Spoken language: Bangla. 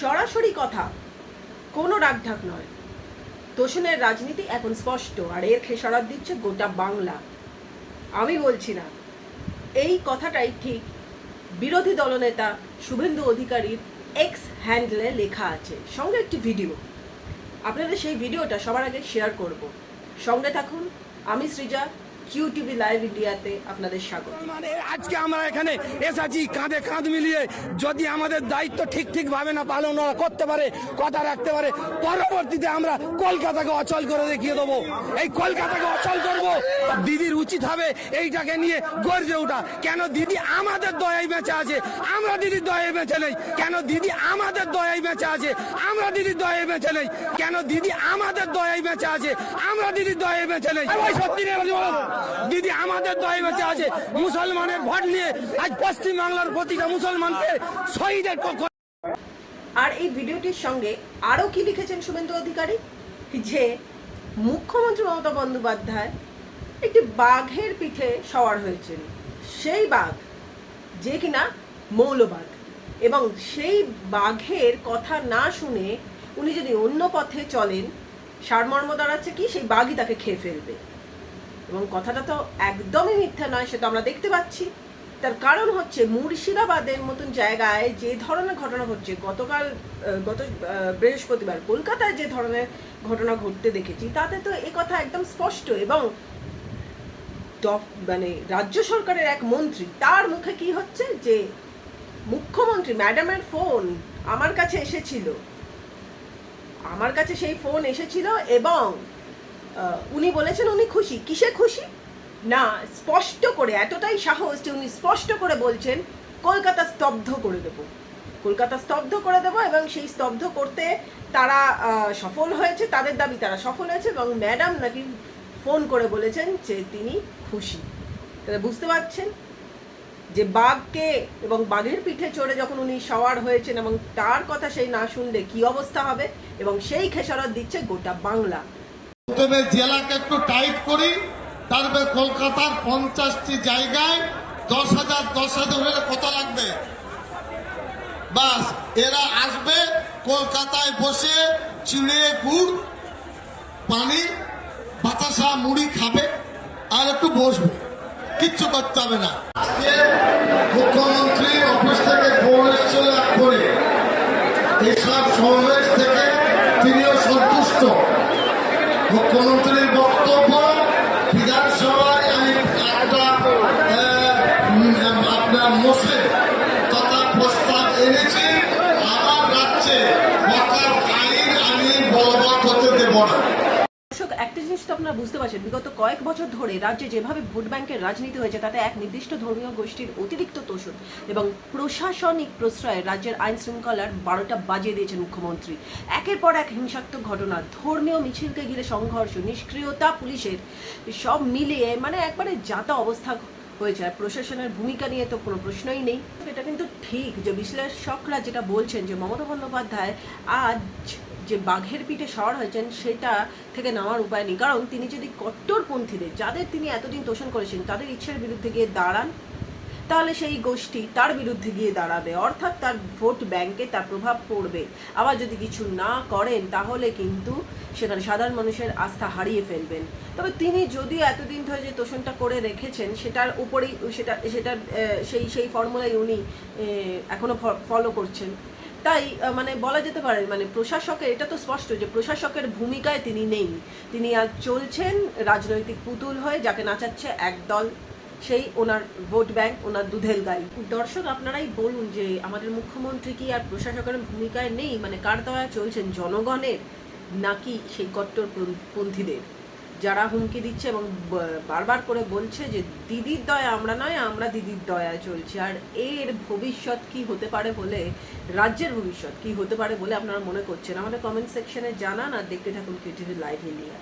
সরাসরি কথা। কোনো রাগঢাক নয়। তোষণের রাজনীতি এখন স্পষ্ট, আর এর খেসারত দিচ্ছে গোটা বাংলা। আমি বলছি না, এই কথাটাই ঠিক বিরোধী দলনেতা শুভেন্দু অধিকারীর এক্স হ্যান্ডলে লেখা আছে। সঙ্গে একটি ভিডিও আপনাদের সেই ভিডিওটা সবার আগে শেয়ার করব। সঙ্গে থাকুন, আমি সৃজা লাইভ ইন্ডিয়াতে আপনাদের স্বাগত। মানে আজকে আমরা এখানে কাঁধে কাঁধ মিলিয়ে। যদি আমাদের দায়িত্ব ঠিক না পালন করতে পারে, কথা রাখতে পারে, পরবর্তীতে আমরা কলকাতাকে অচল করে দেখিয়ে দেবো। এই কলকাতাকে অচল করব। দিদির উচিত হবে এইটাকে নিয়ে গর্জে ওঠা। কেন দিদি আমাদের দয়ায় বেঁচে আছে? আমরা দিদির দয়ায় বেঁচে নেই। কেন দিদি আমাদের দয়ায় বেঁচে আছে? আমরা দিদির দয়ায় বেঁচে নেই। কেন দিদি আমাদের দয়ায় বেঁচে আছে? আমরা দিদির দয়ায় বেঁচে নেই। সত্যি। দিদি আমাদের দয়ে বেঁচে আছে, মুসলমানের ভোট নিয়ে আজ পশ্চিম বাংলার প্রতিটা মুসলমানকে শহীদের আর এই ভিডিওটির সঙ্গে আরও কি লিখেছেন শুভেন্দু অধিকারী? যে মুখ্যমন্ত্রী মমতা বন্দ্যোপাধ্যায় একটি বাঘের পিঠে সওয়ার হয়েছেন। সেই বাঘ যে কিনা মৌলবাগ এবং সেই বাঘের কথা না শুনে উনি যদি অন্য পথে চলেন, সারমর্ম দাঁড়াচ্ছে কি? সেই বাঘই তাকে খেয়ে ফেলবে। এবং কথাটা তো একদমই মিথ্যা নয়, সেটা আমরা দেখতে পাচ্ছি। তার কারণ হচ্ছে মুর্শিদাবাদের মতন জায়গায় যে ধরনের ঘটনা ঘটছে, গতকাল গত বৃহস্পতিবার কলকাতায় যে ধরনের ঘটনা ঘটতে দেখেছি, তাতে তো এ কথা একদম স্পষ্ট এবং মানে রাজ্য সরকারের এক মন্ত্রী, তার মুখে কি হচ্ছে? যে মুখ্যমন্ত্রী, ম্যাডামের ফোন আমার কাছে এসেছিল। আমার কাছে সেই ফোন এসেছিল এবং উনি বলেছেন উনি খুশি। কিসে খুশি? না, স্পষ্ট করে, এতটাই সাহস যে উনি স্পষ্ট করে বলছেন, কলকাতা স্তব্ধ করে দেব। কলকাতা স্তব্ধ করে দেব এবং সেই স্তব্ধ করতে তারা সফল হয়েছে, তাদের দাবি তারা সফল হয়েছে এবং ম্যাডাম নাকি ফোন করে বলেছেন যে তিনি খুশি। তাহলে বুঝতে পারছেন যে বাঘকে এবং বাঘের পিঠে চড়ে যখন উনি সওয়ার হয়েছেন এবং তার কথা সেই না শুনলে কি অবস্থা হবে এবং সেই খেসারত দিচ্ছে গোটা বাংলা। তবে জেলাকে একটু টাইট করি। তারপরে কলকাতার পঞ্চাশটি জায়গায় দশ হাজার দশ হাজার হলে কত লাগবে? বাস, এরা আসবে কলকাতায় বসে চিড়ে, গুড়, পানি, বাতাসা, মুড়ি খাবে আর একটু বসবে। কিচ্ছু করতে হবে না। মুখ্যমন্ত্রী অফিস থেকে এক করে। এইসব সমাবেশ থেকে তিনিও সন্তুষ্ট। মুখ্যমন্ত্রীর বক্তব্য বিধানসভায় আমি একটা আপনার মোশে তথা প্রস্তাব এনেছি, আমার রাজ্যে মকার আইন আমি বলবৎ হতে দেব না। একটা জিনিস তো আপনারা বুঝতে পারছেন, বিগত কয়েক বছর ধরে রাজ্যে যেভাবে ভোট ব্যাংকের রাজনীতি হয়েছে, তাতে এক নির্দিষ্ট ধর্মীয় গোষ্ঠীর অতিরিক্ত তোষণ এবং প্রশাসনিক প্রশ্রয়ে রাজ্যের আইন শৃঙ্খলার বারোটা বাজিয়ে দিয়েছেন মুখ্যমন্ত্রী। একের পর এক হিংসাত্মক ঘটনা, ধর্মীয় মিছিলকে ঘিরে সংঘর্ষ, নিষ্ক্রিয়তা পুলিশের সব মিলিয়ে মানে একবারে যাতা অবস্থা হয়েছে। আর প্রশাসনের ভূমিকা নিয়ে তো কোনো প্রশ্নই নেই। এটা কিন্তু ঠিক যে বিশ্লেষকরা যেটা বলছেন যে মমতা বন্দ্যোপাধ্যায় আজ যে বাঘের পিঠে সওয়ার হয়েছেন সেটা থেকে নামার উপায় নেই। কারণ তিনি যদি কট্টরপন্থীদের, যাদের তিনি এতদিন তোষণ করেছেন, তাদের ইচ্ছার বিরুদ্ধে গিয়ে দাঁড়ান তাহলে সেই গোষ্ঠী তার বিরুদ্ধে গিয়ে দাঁড়াবে। অর্থাৎ তার ভোট ব্যাংকে তার প্রভাব পড়বে। আবার যদি কিছু না করেন তাহলে কিন্তু সেখানে সাধারণ মানুষের আস্থা হারিয়ে ফেলবেন। তবে তিনি যদিও এতদিন ধরে যে তোষণটা করে রেখেছেন সেটার উপরেই সেটা সেটা সেই সেই ফর্মুলাই উনি আহ, এখনও ফলো করছেন। তাই মানে বলা যেতে পারে মানে প্রশাসকের এটা তো স্পষ্ট যে প্রশাসকের ভূমিকায় তিনি নেই। তিনি আজ চলছেন রাজনৈতিক পুতুল হয়ে যাকে নাচাচ্ছে একদল সেই ওনার ভোট ব্যাংক, ওনার দুধেল গাই। দর্শক, আপনারাই বলুন যে আমাদের মুখ্যমন্ত্রী কি আর প্রশাসকের ভূমিকায় নেই? মানে কার দয়া চলছেন জনগণের নাকি সেই কট্টরপন্থীদের যারা হুমকি দিচ্ছে এবং বারবার করে বলছে যে দিদির দয়া আমরা নয়, আমরা দিদির দয়ায় চলছি। আর এর ভবিষ্যৎ কি হতে পারে বলে, রাজ্যের ভবিষ্যৎ কি হতে পারে বলে আপনারা মনে করছেন? আমাদের কমেন্ট সেকশনে জানান আর দেখতে থাকুন কিউটিভি লাইভ ইন্ডিয়া